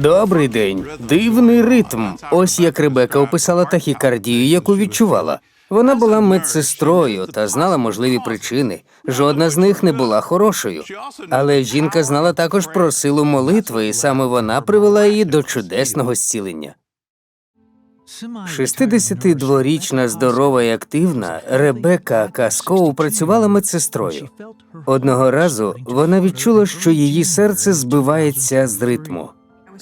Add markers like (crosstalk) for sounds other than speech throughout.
Добрий день. Дивний ритм. Ось як Ребека описала тахікардію, яку відчувала. Вона була медсестрою та знала можливі причини. Жодна з них не була хорошою. Але жінка знала також про силу молитви, і саме вона привела її до чудесного зцілення. 62-річна здорова і активна Ребека Каскоу працювала медсестрою. Одного разу вона відчула, що її серце збивається з ритму.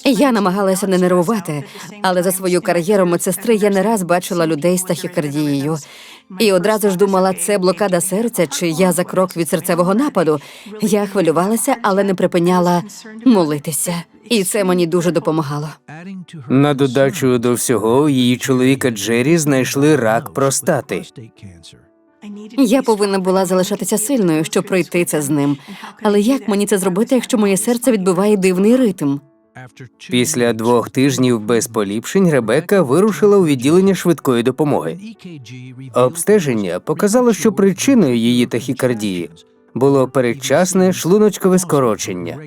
Я намагалася не нервувати, але за свою кар'єру медсестри я не раз бачила людей з тахікардією. І одразу ж думала, це блокада серця, чи я за крок від серцевого нападу. Я хвилювалася, але не припиняла молитися. І це мені дуже допомагало. На додачу до всього, її чоловіка Джері знайшли рак простати. Я повинна була залишатися сильною, щоб пройти це з ним. Але як мені це зробити, якщо моє серце відбиває дивний ритм? Після двох тижнів без поліпшень Ребекка вирушила у відділення швидкої допомоги. Обстеження показало, що причиною її тахікардії було передчасне шлуночкове скорочення.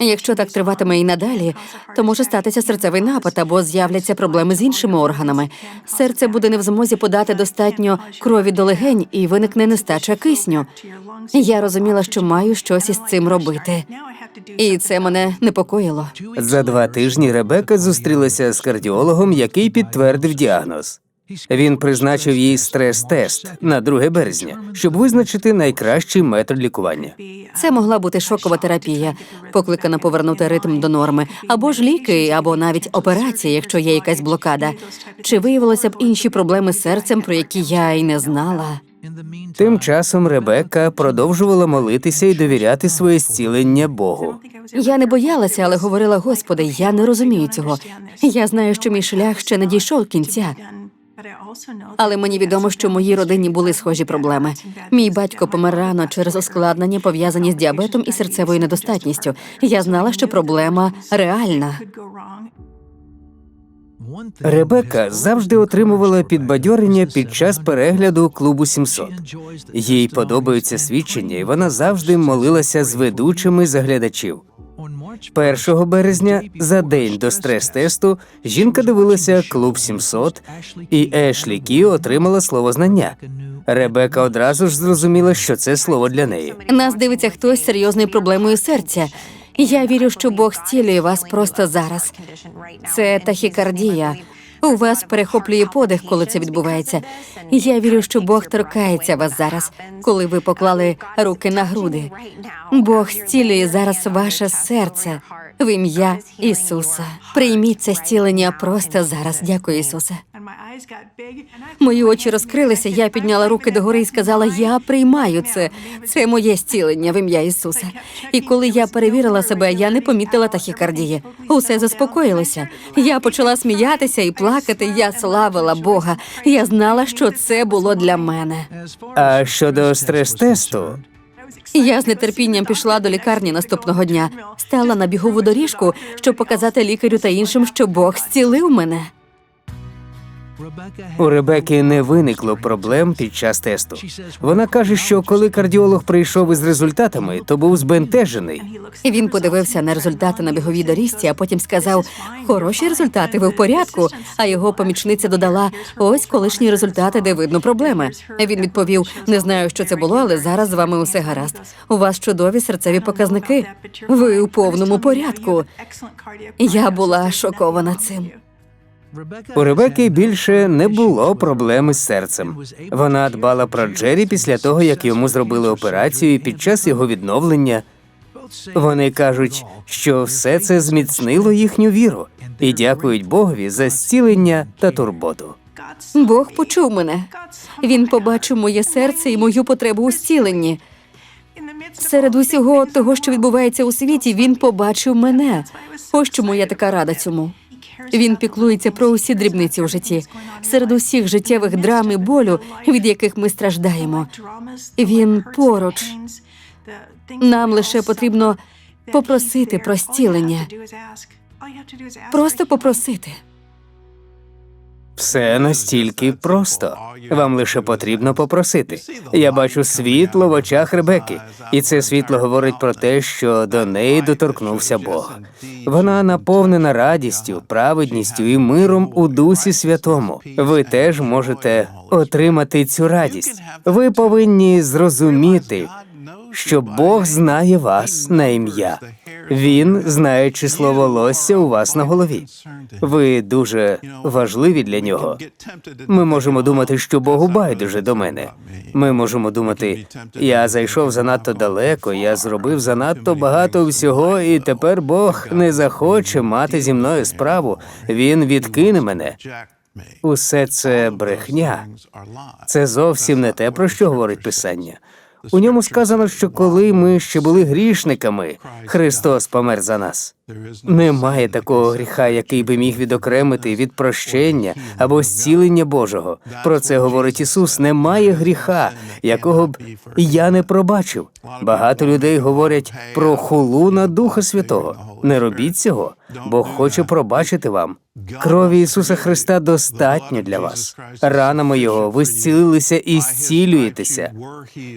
Якщо так триватиме і надалі, то може статися серцевий напад або з'являться проблеми з іншими органами. Серце буде не в змозі подати достатньо крові до легень і виникне нестача кисню. Я розуміла, що маю щось із цим робити, і це мене непокоїло. За два тижні Ребекка зустрілася з кардіологом, який підтвердив діагноз. Він призначив їй стрес-тест на 2 березня, щоб визначити найкращий метод лікування. Це могла бути шокова терапія, покликана повернути ритм до норми, або ж ліки, або навіть операція, якщо є якась блокада. Чи виявилося б інші проблеми з серцем, про які я й не знала? Тим часом Ребекка продовжувала молитися і довіряти своє зцілення Богу. Я не боялася, але говорила: Господи, я не розумію цього. Я знаю, що мій шлях ще не дійшов кінця. Але мені відомо, що в моїй родині були схожі проблеми. Мій батько помер рано через ускладнення, пов'язані з діабетом і серцевою недостатністю. Я знала, що проблема реальна. Ребекка завжди отримувала підбадьорення під час перегляду клубу 700. Їй подобаються свідчення, і вона завжди молилася з ведучими заглядачів. 1 березня, за день до стрес-тесту, жінка дивилася клуб 700, і Ешлі Кі отримала слово знання. Ребека одразу ж зрозуміла, що це слово для неї. Нас дивиться хтось з серйозною проблемою серця. Я вірю, що Бог зцілює вас просто зараз. Це тахікардія. У вас перехоплює подих, коли це відбувається. Я вірю, що Бог торкається вас зараз, коли ви поклали руки на груди. Бог зцілює зараз ваше серце в ім'я Ісуса. Прийміть це зцілення просто зараз. Дякую, Ісусе. Мої очі розкрилися. Я підняла руки догори і сказала: Я приймаю це. Це моє зцілення в ім'я Ісуса. І коли я перевірила себе, я не помітила тахікардії. Усе заспокоїлося. Я почала сміятися і плакати. Я славила Бога. Я знала, що це було для мене. А щодо стрес-тесту, Я з нетерпінням пішла до лікарні наступного дня, стала на бігову доріжку, щоб показати лікарю та іншим, що Бог зцілив мене. У Ребекки не виникло проблем під час тесту. Вона каже, що коли кардіолог прийшов із результатами, то був збентежений. Він подивився на результати на біговій доріжці, а потім сказав: хороші результати, ви в порядку. А його помічниця додала: ось колишні результати, де видно проблеми. Він відповів: не знаю, що це було, але зараз з вами усе гаразд. У вас чудові серцеві показники. Ви у повному порядку. Я була шокована цим. У Ребекки більше не було проблеми з серцем. Вона дбала про Джері після того, як йому зробили операцію і під час його відновлення. Вони кажуть, що все це зміцнило їхню віру і дякують Богові за зцілення та турботу. Бог почув мене. Він побачив моє серце і мою потребу у зціленні. Серед усього того, що відбувається у світі, він побачив мене. Ось чому я така рада цьому. Він піклується про усі дрібниці у житті, серед усіх життєвих драм і болю, від яких ми страждаємо. Він поруч. Нам лише потрібно попросити про зцілення. Просто попросити. Все настільки просто. Вам лише потрібно попросити. Я бачу світло в очах Ребеки, і це світло говорить про те, що до неї доторкнувся Бог. Вона наповнена радістю, праведністю і миром у Дусі Святому. Ви теж можете отримати цю радість. Ви повинні зрозуміти, що Бог знає вас на ім'я. Він знає число волосся у вас на голові. Ви дуже важливі для нього. Ми можемо думати, що Богу байдуже до мене. Ми можемо думати, я зайшов занадто далеко, я зробив занадто багато всього, і тепер Бог не захоче мати зі мною справу. Він відкине мене. Усе це брехня. Це зовсім не те, про що говорить Писання. У ньому сказано, що коли ми ще були грішниками, Христос помер за нас. Немає такого гріха, який би міг відокремити від прощення або зцілення Божого. Про це говорить Ісус. Немає гріха, якого б я не пробачив. Багато людей говорять про хулу на Духа Святого. Не робіть цього. Бог хоче пробачити вам. Крові Ісуса Христа достатньо для вас. Ранами Його ви зцілилися і зцілюєтеся.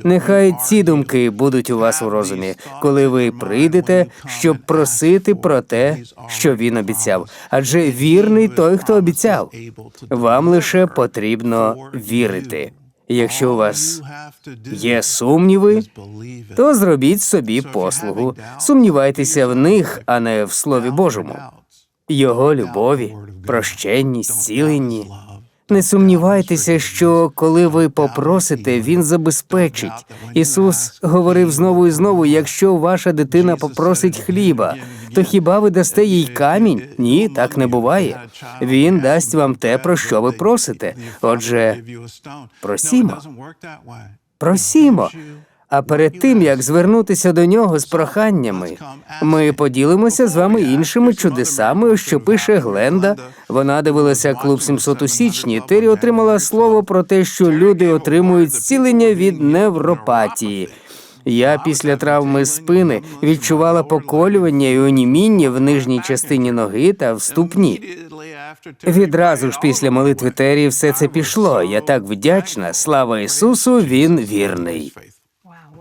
Нехай ці думки будуть у вас у розумі, коли ви прийдете, щоб просити про те, що він обіцяв. Адже вірний той, хто обіцяв. Вам лише потрібно вірити. Якщо у вас є сумніви, то зробіть собі послугу. Сумнівайтеся в них, а не в Слові Божому. Його любові, прощенні, зціленні. Не сумнівайтеся, що коли ви попросите, він забезпечить. Ісус говорив знову і знову: якщо ваша дитина попросить хліба, то хіба ви дасте їй камінь? Ні, так не буває. Він дасть вам те, про що ви просите. Отже, просімо. просімо. А перед тим як звернутися до нього з проханнями, ми поділимося з вами іншими чудесами, що пише Гленда. Вона дивилася клуб 700 у січні. Тері отримала слово про те, що люди отримують зцілення від невропатії. Я після травми спини відчувала поколювання і оніміння в нижній частині ноги та в ступні. Відразу ж після молитви Тері все це пішло. Я так вдячна. Слава Ісусу, він вірний.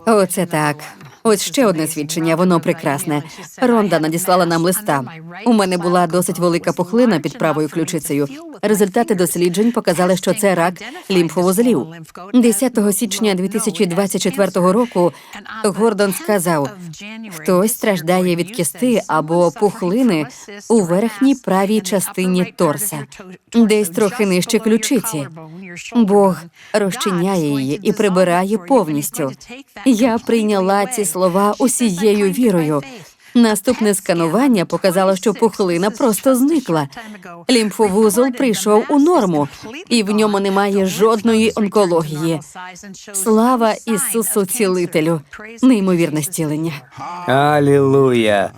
Оце так. Ось ще одне свідчення, воно прекрасне. Ронда надіслала нам листа. У мене була досить велика пухлина під правою ключицею. Результати досліджень показали, що це рак лімфовузлів. 10 січня 2024 року Гордон сказав: хтось страждає від кісти або пухлини у верхній правій частині торса, десь трохи нижче ключиці. Бог розчиняє її і прибирає повністю. Я прийняла ці слова усією вірою. Наступне сканування показало, що пухлина просто зникла. Лімфовузол прийшов у норму, і в ньому немає жодної онкології. Слава Ісусу Цілителю! Неймовірне зцілення. Алілуя!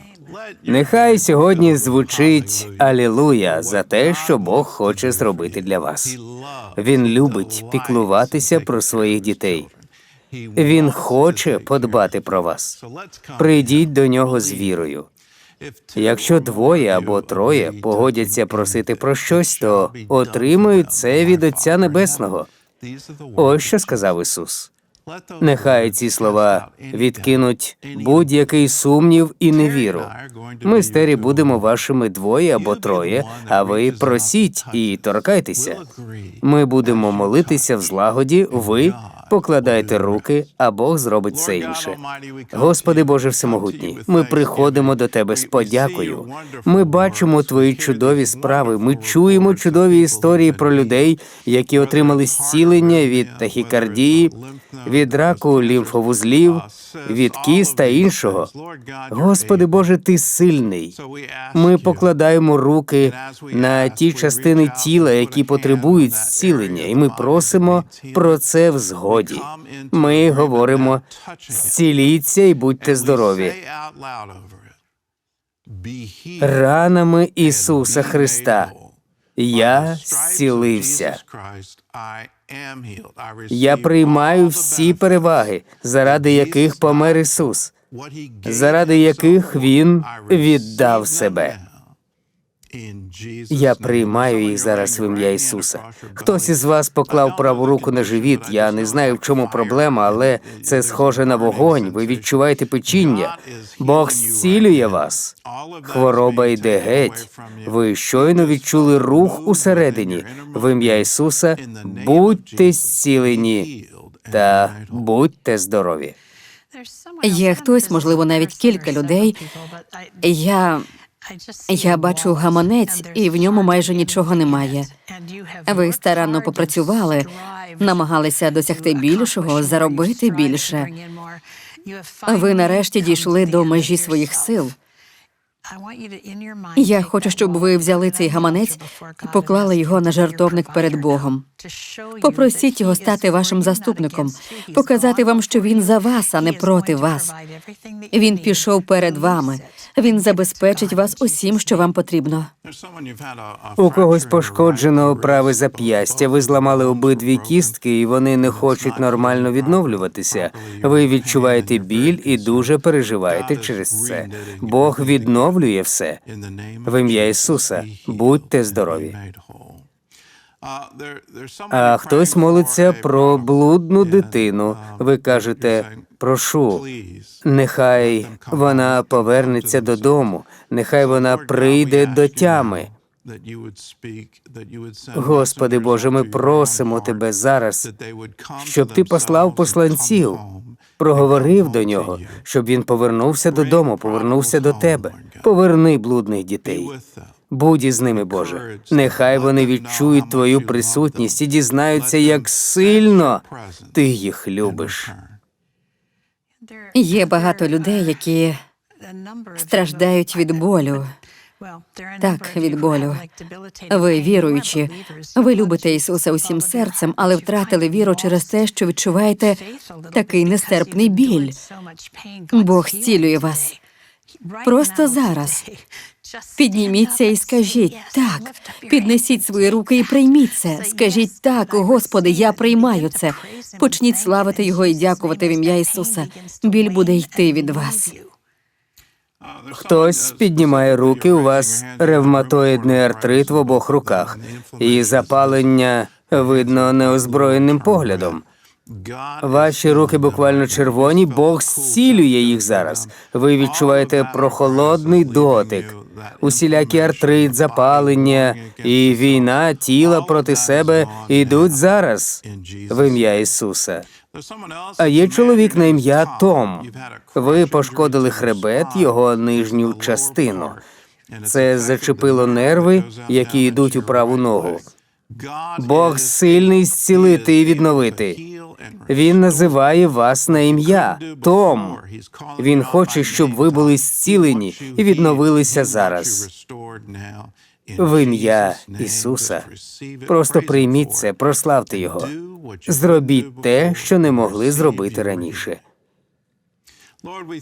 Нехай сьогодні звучить Алілуя за те, що Бог хоче зробити для вас. Він любить піклуватися про своїх дітей. Він хоче подбати про вас. Прийдіть до нього з вірою. Якщо двоє або троє погодяться просити про щось, то отримають це від Отця Небесного. Ось що сказав Ісус. Нехай ці слова відкинуть будь-який сумнів і невіру. Ми з Тері будемо вашими двоє або троє, а ви просіть і торкайтеся. Ми будемо молитися в злагоді. Ви покладайте руки, а Бог зробить все інше. Господи Боже Всемогутній, ми приходимо до Тебе з подякою. Ми бачимо Твої чудові справи. Ми чуємо чудові історії про людей, які отримали зцілення від тахікардії, від раку лімфовузлів, від кіс та іншого. Господи Боже, Ти сильний. Ми покладаємо руки на ті частини тіла, які потребують зцілення, і ми просимо про це в згоді. Ми говоримо зціліться і будьте здорові. Ранами Ісуса Христа я зцілився. Я приймаю всі переваги, заради яких помер Ісус, заради яких Він віддав себе. Я приймаю їх зараз в ім'я Ісуса. Хтось із вас поклав праву руку на живіт. Я не знаю, в чому проблема, але це схоже на вогонь. Ви відчуваєте печіння. Бог зцілює вас. Хвороба йде геть. Ви щойно відчули рух усередині. В ім'я Ісуса будьте зцілені та будьте здорові. Є хтось, можливо, навіть кілька людей. Я Я бачу гаманець, і в ньому майже нічого немає. ви старанно попрацювали, намагалися досягти більшого, заробити більше. Ви нарешті дійшли до межі своїх сил. Я хочу, щоб ви взяли цей гаманець і поклали його на жертовник перед Богом. Попросіть його стати вашим заступником, показати вам, що він за вас, а не проти вас. Він пішов перед вами. Він забезпечить вас усім, що вам потрібно. У когось пошкоджено праве зап'ястя. Ви зламали обидві кістки, і вони не хочуть нормально відновлюватися. Ви відчуваєте біль і дуже переживаєте через це. Бог відновлює все. В ім'я Ісуса будьте здорові. А хтось молиться про блудну дитину. Ви кажете, прошу, нехай вона повернеться додому, нехай вона прийде до тями. Господи Боже, ми просимо Тебе зараз, щоб Ти послав посланців, проговорив до нього, щоб він повернувся додому, повернувся до Тебе. Поверни блудних дітей. Будь із ними, Боже. Нехай вони відчують Твою присутність і дізнаються, як сильно Ти їх любиш. Є багато людей, які страждають від болю. Так, від болю. Ви віруючі, ви любите Ісуса усім серцем, але втратили віру через те, що відчуваєте такий нестерпний біль. Бог зцілює вас. Просто зараз. (laughs) Підніміться і скажіть так, піднесіть свої руки і прийміть це. Скажіть так, Господи, я приймаю це. Почніть славити Його і дякувати в ім'я Ісуса. Біль буде йти від вас. Хтось піднімає руки, у вас ревматоїдний артрит в обох руках, і запалення видно неозброєним поглядом. Ваші руки буквально червоні, Бог зцілює їх зараз. Ви відчуваєте прохолодний дотик, усілякі артрит, запалення і війна тіла проти себе йдуть зараз в ім'я Ісуса. Є чоловік на ім'я Том. Ви пошкодили хребет, його нижню частину. Це зачепило нерви, які йдуть у праву ногу. Бог сильний зцілити і відновити. Він називає вас на ім'я Том. Він хоче, щоб ви були зцілені і відновилися зараз. В ім'я Ісуса. Просто прийміть це, прославте Його. Зробіть те, що не могли зробити раніше.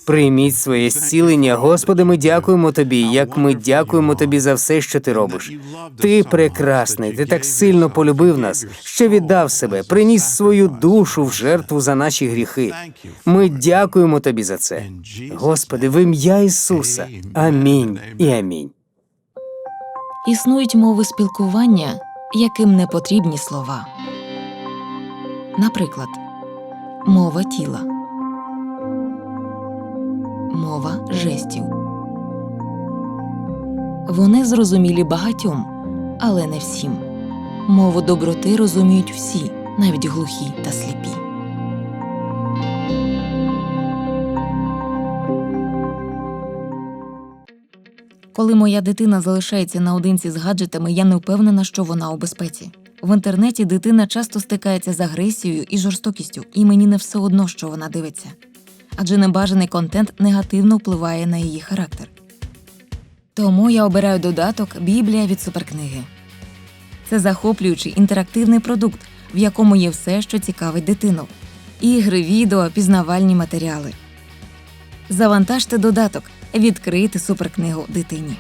Прийміть своє зцілення, Господи, ми дякуємо Тобі, як ми дякуємо Тобі за все, що ти робиш. Ти прекрасний, ти так сильно полюбив нас, що віддав себе, приніс свою душу в жертву за наші гріхи. Ми дякуємо Тобі за це. Господи, в ім'я Ісуса. Амінь і амінь. Існують мови спілкування, яким не потрібні слова. Наприклад, мова тіла, мова жестів. Вони зрозумілі багатьом, але не всім. Мову доброти розуміють всі, навіть глухі та сліпі. Коли моя дитина залишається наодинці з гаджетами, я не впевнена, що вона у безпеці. В інтернеті дитина часто стикається з агресією і жорстокістю, і мені не все одно, що вона дивиться. Адже небажаний контент негативно впливає на її характер. Тому я обираю додаток Біблія від суперкниги. Це захоплюючий інтерактивний продукт, в якому є все, що цікавить дитину: ігри, відео, пізнавальні матеріали. Завантажте додаток, відкрийте суперкнигу дитині.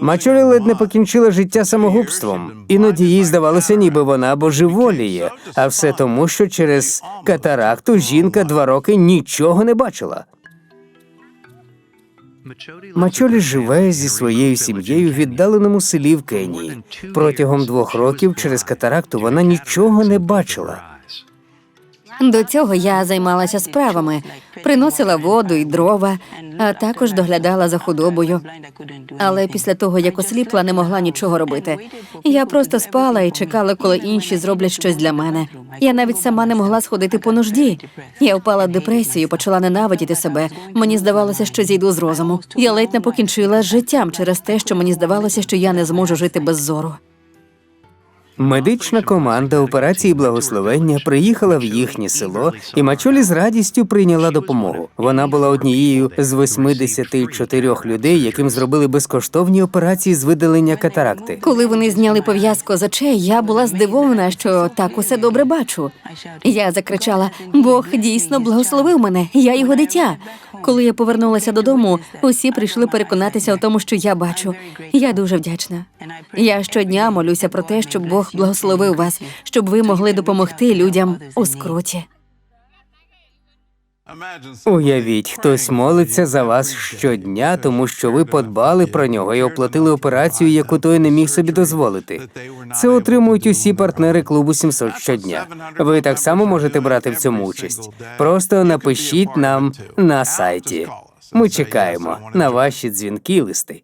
Мачолі ледь не покінчила життя самогубством. Іноді їй здавалося, ніби вона божеволіє, а все тому, що через катаракту жінка два роки нічого не бачила. Мачолі живе зі своєю сім'єю в віддаленому селі в Кенії. Протягом двох років через катаракту вона нічого не бачила. До цього я займалася справами, приносила воду і дрова, а також доглядала за худобою. Але після того, як осліпла, не могла нічого робити. Я просто спала і чекала, коли інші зроблять щось для мене. Я навіть сама не могла сходити по нужді. Я впала в депресію, почала ненавидіти себе. Мені здавалося, що зійду з розуму. Я ледь не покінчила з життям через те, що мені здавалося, що я не зможу жити без зору. Медична команда операції благословення приїхала в їхнє село, і Мачолі з радістю прийняла допомогу. Вона була однією з 84 людей, яким зробили безкоштовні операції з видалення катаракти. Коли вони зняли пов'язку з очей, я була здивована, що так усе добре бачу. Я закричала: Бог дійсно благословив мене, я його дитя. Коли я повернулася додому, усі прийшли переконатися у тому, що я бачу. Я дуже вдячна. Я щодня молюся про те, щоб Бог благословив вас, щоб ви могли допомогти людям у скруті. Уявіть, хтось молиться за вас щодня, тому що ви подбали про нього і оплатили операцію, яку той не міг собі дозволити. Це отримують усі партнери клубу 700 щодня. Ви так само можете брати в цьому участь. Просто напишіть нам на сайті. Ми чекаємо на ваші дзвінки і листи.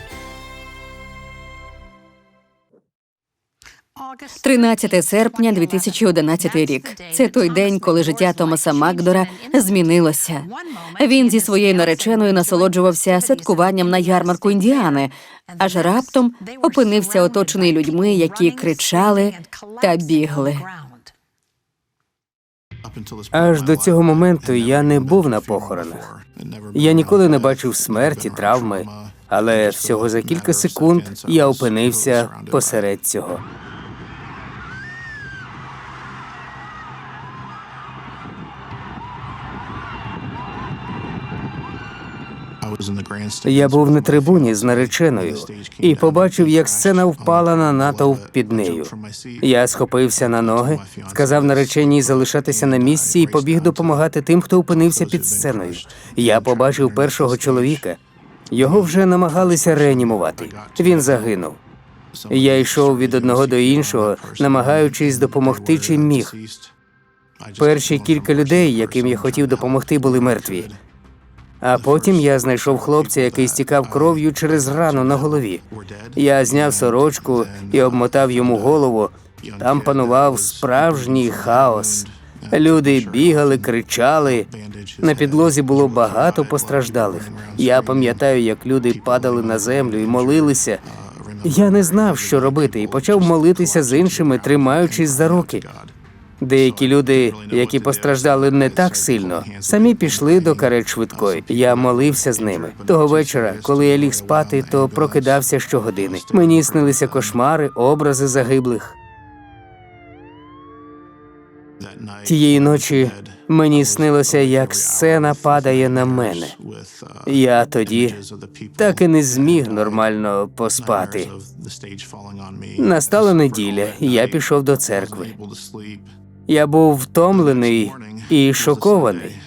13 серпня 2011 рік. Це той день, коли життя Томаса Макдора змінилося. Він зі своєю нареченою насолоджувався святкуванням на ярмарку Індіани, аж раптом опинився оточений людьми, які кричали та бігли. Аж до цього моменту я не був на похоронах. Я ніколи не бачив смерті, травми, але всього за кілька секунд я опинився посеред цього. Я був на трибуні з нареченою і побачив, як сцена впала на натовп під нею. Я схопився на ноги, сказав нареченій залишатися на місці і побіг допомагати тим, хто опинився під сценою. Я побачив першого чоловіка. Його вже намагалися реанімувати. Він загинув. Я йшов від одного до іншого, намагаючись допомогти чим міг. Перші кілька людей, яким я хотів допомогти, були мертві. А потім я знайшов хлопця, який стікав кров'ю через рану на голові. Я зняв сорочку і обмотав йому голову. Там панував справжній хаос. Люди бігали, кричали. На підлозі було багато постраждалих. Я пам'ятаю, як люди падали на землю і молилися. Я не знав, що робити, і почав молитися з іншими, тримаючись за руки. Деякі люди, які постраждали не так сильно, самі пішли до карет швидкої. Я молився з ними. Того вечора, коли я ліг спати, то прокидався щогодини. Мені снилися кошмари, образи загиблих. Тієї ночі мені снилося, як сцена падає на мене. Я тоді так і не зміг нормально поспати. Настала неділя, і я пішов до церкви. Я був втомлений і шокований.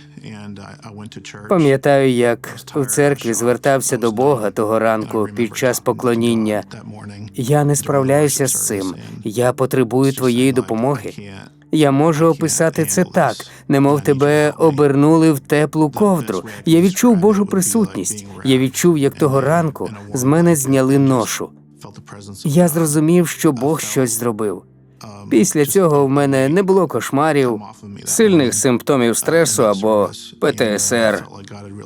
Пам'ятаю, як у церкві звертався до Бога того ранку під час поклоніння. Я не справляюся з цим. Я потребую твоєї допомоги. Я можу описати це так, немов тебе обернули в теплу ковдру. Я відчув Божу присутність. Я відчув, як того ранку з мене зняли ношу. Я зрозумів, що Бог щось зробив. Після цього в мене не було кошмарів, сильних симптомів стресу або ПТСР.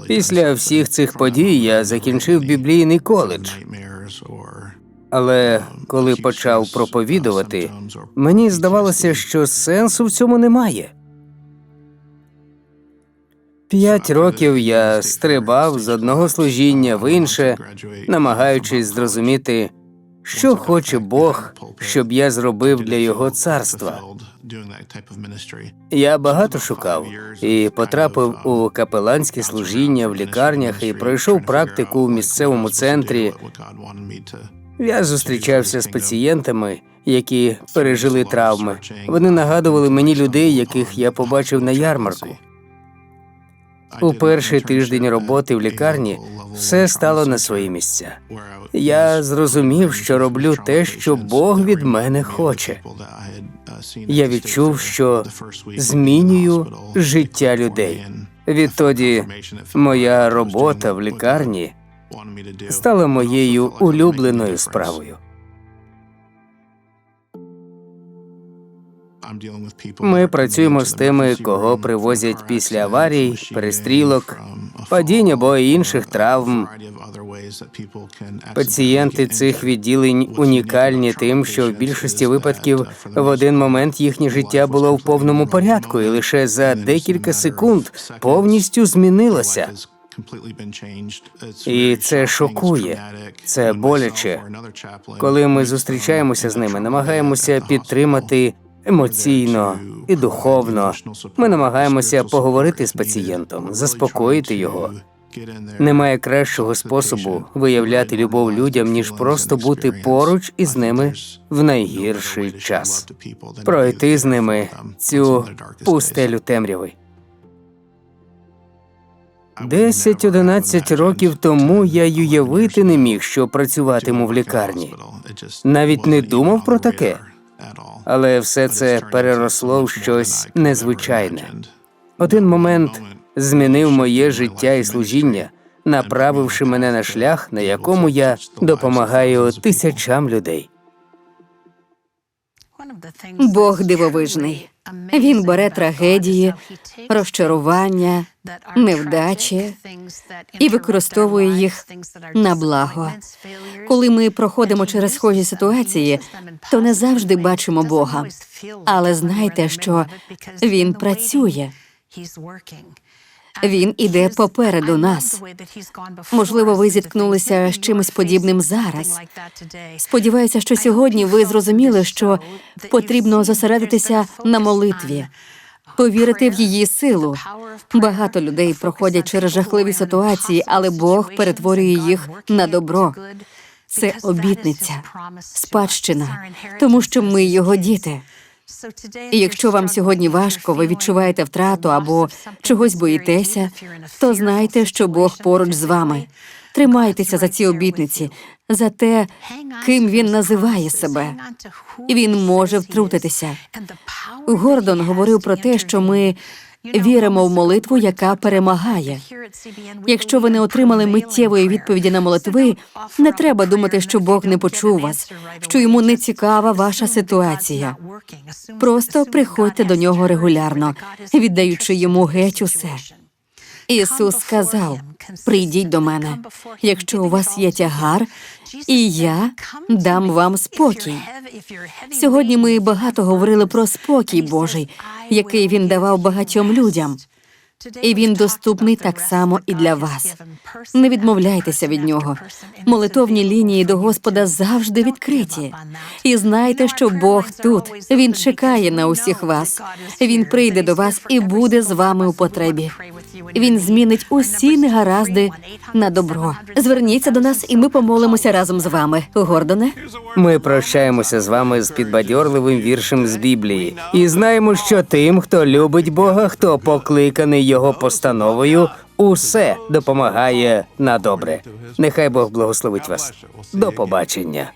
Після всіх цих подій я закінчив біблійний коледж. Але коли почав проповідувати, мені здавалося, що сенсу в цьому немає. П'ять років я стрибав з одного служіння в інше, намагаючись зрозуміти, що хоче Бог, щоб я зробив для його царства. Я багато шукав і потрапив у капеланське служіння в лікарнях і пройшов практику в місцевому центрі. Я зустрічався з пацієнтами, які пережили травми. Вони нагадували мені людей, яких я побачив на ярмарку. У перший тиждень роботи в лікарні все стало на свої місця. Я зрозумів, що роблю те, що Бог від мене хоче. Я відчув, що змінюю життя людей. Відтоді моя робота в лікарні стала моєю улюбленою справою. Ми працюємо з тими, кого привозять після аварій, перестрілок, падінь або інших травм. Пацієнти цих відділень унікальні тим, що в більшості випадків в один момент їхнє життя було в повному порядку, і лише за декілька секунд повністю змінилося. І це шокує, це боляче. Коли ми зустрічаємося з ними, намагаємося підтримати емоційно і духовно. Ми намагаємося поговорити з пацієнтом, заспокоїти його. Немає кращого способу виявляти любов людям, ніж просто бути поруч із ними в найгірший час, пройти з ними цю пустелю темряви. 10-11 років тому я й уявити не міг, що працюватиму в лікарні. Навіть не думав про таке. Але все це переросло в щось незвичайне. Один момент змінив моє життя і служіння, направивши мене на шлях, на якому я допомагаю тисячам людей. Бог дивовижний. Він бере трагедії, розчарування, невдачі і використовує їх на благо. Коли ми проходимо через схожі ситуації, то не завжди бачимо Бога. Але знайте, що Він працює. Він іде попереду нас. Можливо, ви зіткнулися з чимось подібним зараз. Сподіваюся, що сьогодні ви зрозуміли, що потрібно зосередитися на молитві, повірити в її силу. Багато людей проходять через жахливі ситуації, але Бог перетворює їх на добро. Це обітниця, спадщина, тому що ми його діти. І якщо вам сьогодні важко, ви відчуваєте втрату або чогось боїтеся, то знайте, що Бог поруч з вами. Тримайтеся за ці обітниці, за те, ким він називає себе. Він може втрутитися. Гордон говорив про те, що ми віримо в молитву, яка перемагає. Якщо ви не отримали миттєвої відповіді на молитви, не треба думати, що Бог не почув вас, що йому не цікава ваша ситуація. Просто приходьте до нього регулярно, віддаючи йому геть усе. Ісус сказав: прийдіть до мене, якщо у вас є тягар, і я дам вам спокій. Сьогодні ми багато говорили про спокій Божий, який він давав багатьом людям. І він доступний так само і для вас. Не відмовляйтеся від нього. Молитовні лінії до Господа завжди відкриті. І знайте, що Бог тут. Він чекає на усіх вас. Він прийде до вас і буде з вами у потребі. Він змінить усі негаразди на добро. Зверніться до нас, і ми помолимося разом з вами. Гордоне. Ми прощаємося з вами з підбадьорливим віршем з Біблії і знаємо, що тим, хто любить Бога, хто покликаний його постановою, усе допомагає на добре. Нехай Бог благословить вас. До побачення.